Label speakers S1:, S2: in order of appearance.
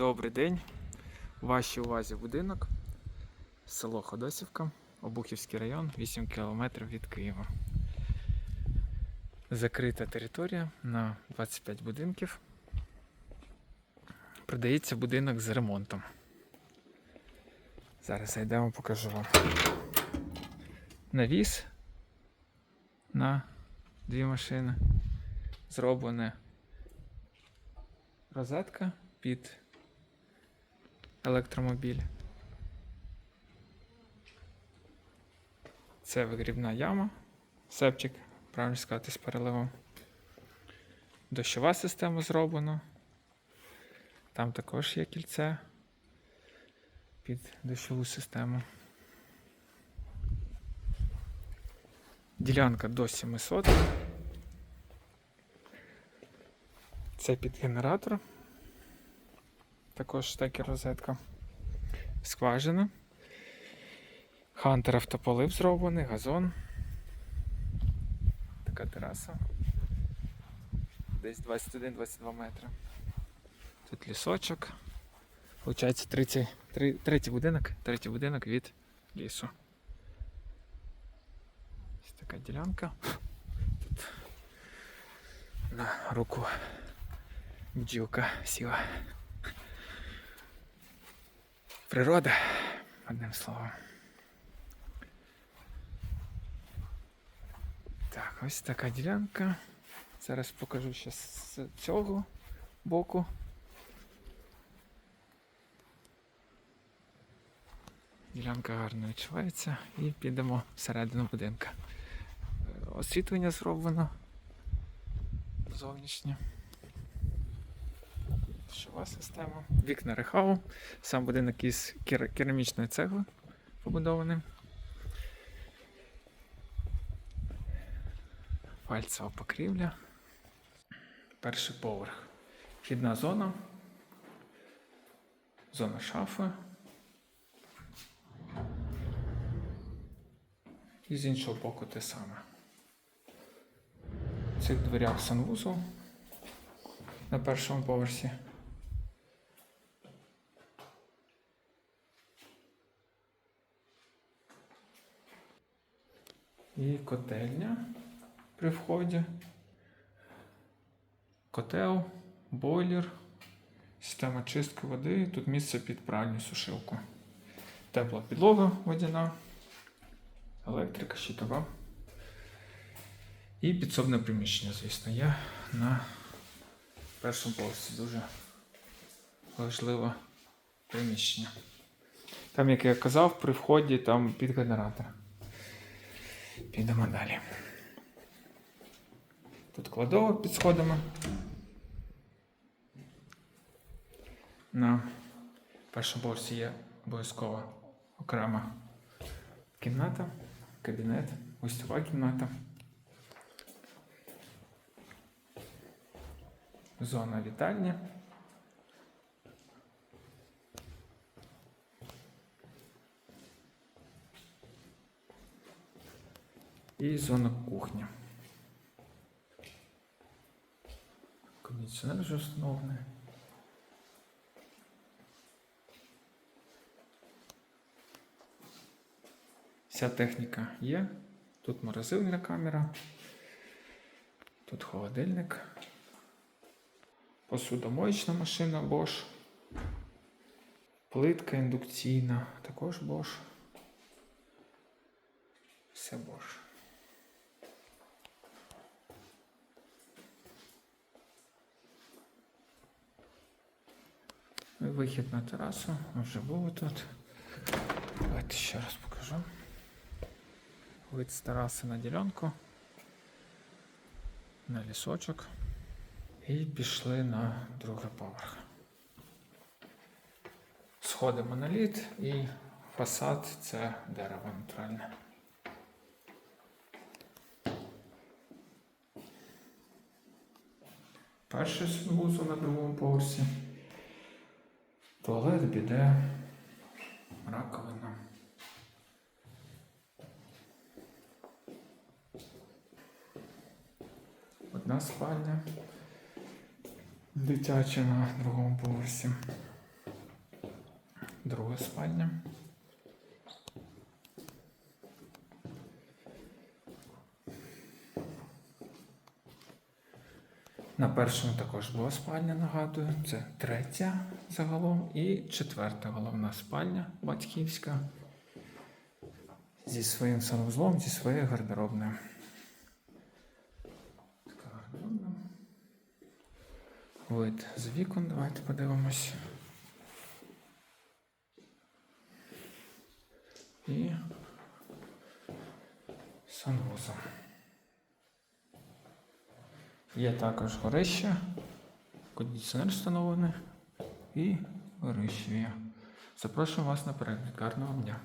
S1: Добрий день. У вашій увазі будинок. Село Ходосівка, Обухівський район, 8 км від Києва. Закрита територія на 25 будинків. Продається будинок з ремонтом. Зараз зайдемо, покажу вам. Навіс на дві машини. Зроблене розетка під електромобіль. Це вигрібна яма, септик, правильно сказати, з переливом. Дощова система зроблена. Там також є кільце під дощову систему. Ділянка до 700. Це під генератор. Також стекер розетка. Скважина. Хантер автополив зроблений, газон. Така тераса. Десь 21-22 метри. Тут лісочок. Получається 30, три- третій будинок, третій будинок від лісу. Ось така ділянка. Тут на руку бджілка сіла. Природа, одним словом. Так, ось така ділянка. Зараз покажу ще з цього боку. Ділянка гарно відчувається і підемо всередину будинка. Е, Освітлення зроблено зовнішнє. Душова система. Вікна рехау. Сам будинок із кер- керамічної цегли побудований. Пальцева покрівля. Перший поверх. Вхідна зона. Зона шафи. І з іншого боку те саме. В цих дверях санвузол на першому поверсі. І котельня при вході. Котел, бойлер, система чистки води. Тут місце під пральню сушилку. Тепла підлога водяна, електрика щитова. І підсобне приміщення, звісно, є на першому поверсі дуже важливе приміщення. Там, як я казав, при вході там під генератор. Підемо далі. Тут кладова під сходами. На першому поверсі є обов'язкова окрема кімната, кабінет, гостьова кімната. Зона вітальні. І зона кухні. Кондиціонер вже встановлений. Вся техніка є. Тут морозильна камера, тут холодильник, посудомоєчна машина Bosch, плитка індукційна, також Bosch. Все Bosch. Вихід на терасу. Вже були тут. Давайте ще раз покажу. Вид з тераси на ділянку. На лісочок. І пішли на другий поверх. Сходи моноліт і фасад це дерево натуральне. Перший вузол на другому поверсі. Туалет, біде, раковина. Одна спальня дитяча на другому поверсі. друга спальня. На першому також була спальня, нагадую. Це третя загалом і четверта головна спальня батьківська. Зі своїм санузлом, зі своєю гардеробною. Вид з вікон, давайте подивимось. І санвузол. Є також горище, кондиціонер встановлений і горище. Запрошую вас на перегляд. Гарного дня.